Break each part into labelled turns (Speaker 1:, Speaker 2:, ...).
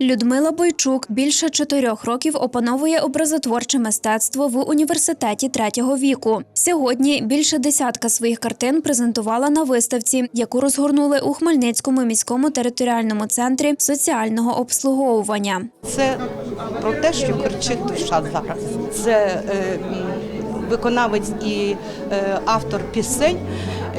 Speaker 1: Людмила Бойчук більше чотирьох років опановує образотворче мистецтво в університеті третього віку. Сьогодні більше десятка своїх картин презентувала на виставці, яку розгорнули у Хмельницькому міському територіальному центрі соціального обслуговування.
Speaker 2: Це про те, що кричить душа зараз. Це е, виконавець і е, автор пісень,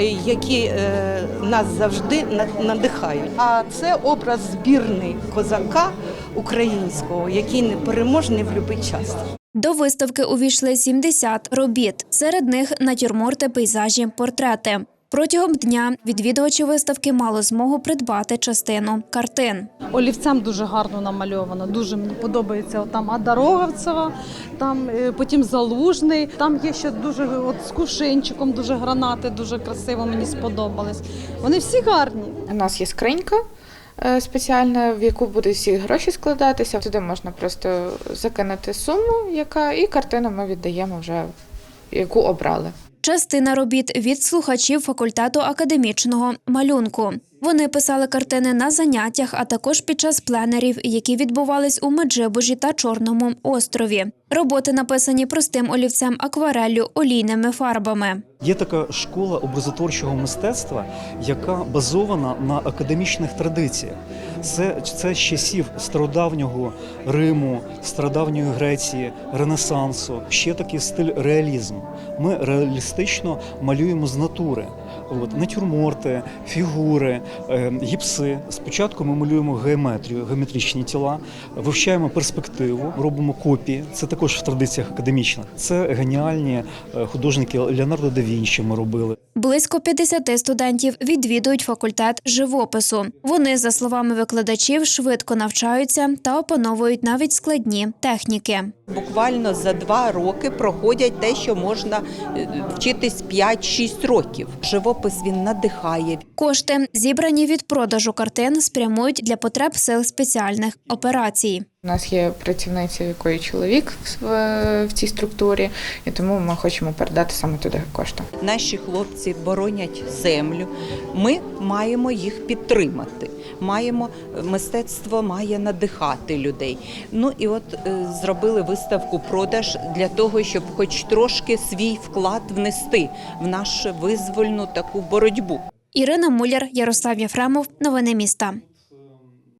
Speaker 2: які е, нас завжди на- надихають. А це образ збірний козака українського, який непереможний в будь-який час.
Speaker 1: До виставки увійшли 70 робіт. Серед них натюрморти, пейзажі, портрети. Протягом дня відвідувачі виставки мали змогу придбати частину картин.
Speaker 3: Олівцем дуже гарно намальовано. Дуже мені подобається там Адароговцева, там е, потім Залужний. Там є ще дуже от з кувшинчиком, дуже гранати, дуже красиво мені сподобались. Вони всі гарні.
Speaker 4: У нас є скринька е, спеціальна, в яку будуть всі гроші складатися. Туди можна просто закинути суму, яка і картину ми віддаємо вже, яку обрали.
Speaker 1: Частина робіт від слухачів факультету академічного малюнку. Вони писали картини на заняттях, а також під час пленерів, які відбувались у Меджибужі та Чорному острові. Роботи написані простим олівцем аквареллю, олійними фарбами.
Speaker 5: Є така школа образотворчого мистецтва, яка базована на академічних традиціях. Це, це з часів стародавнього Риму, стародавньої Греції, Ренесансу. Ще такий стиль реалізму. Ми реалістично малюємо з натури. От, натюрморти, фігури, е, гіпси. Спочатку ми малюємо геометрію, геометричні тіла, вивчаємо перспективу, робимо копії. Це також в традиціях академічних. Це геніальні е, художники Леонардо да Вінчі ми робили.
Speaker 1: Близько 50 студентів відвідують факультет живопису. Вони, за словами викладачів, швидко навчаються та опановують навіть складні техніки.
Speaker 6: Буквально за два роки проходять те, що можна е, вчитись 5-6 років. Живопис він надихає,
Speaker 1: Кошти, зібрані від продажу картин, спрямують для потреб сил спеціальних операцій.
Speaker 4: У нас є працівниця, якої чоловік в, в цій структурі, і тому ми хочемо передати саме туди кошти.
Speaker 6: Наші хлопці боронять землю. Ми маємо їх підтримати. Маємо мистецтво має надихати людей. Ну і от е, зробили виставку продаж для того, щоб хоч трошки свій вклад внести в нашу визвольну таку боротьбу.
Speaker 1: Ірина Муляр, Ярослав Єфремов. Новини міста.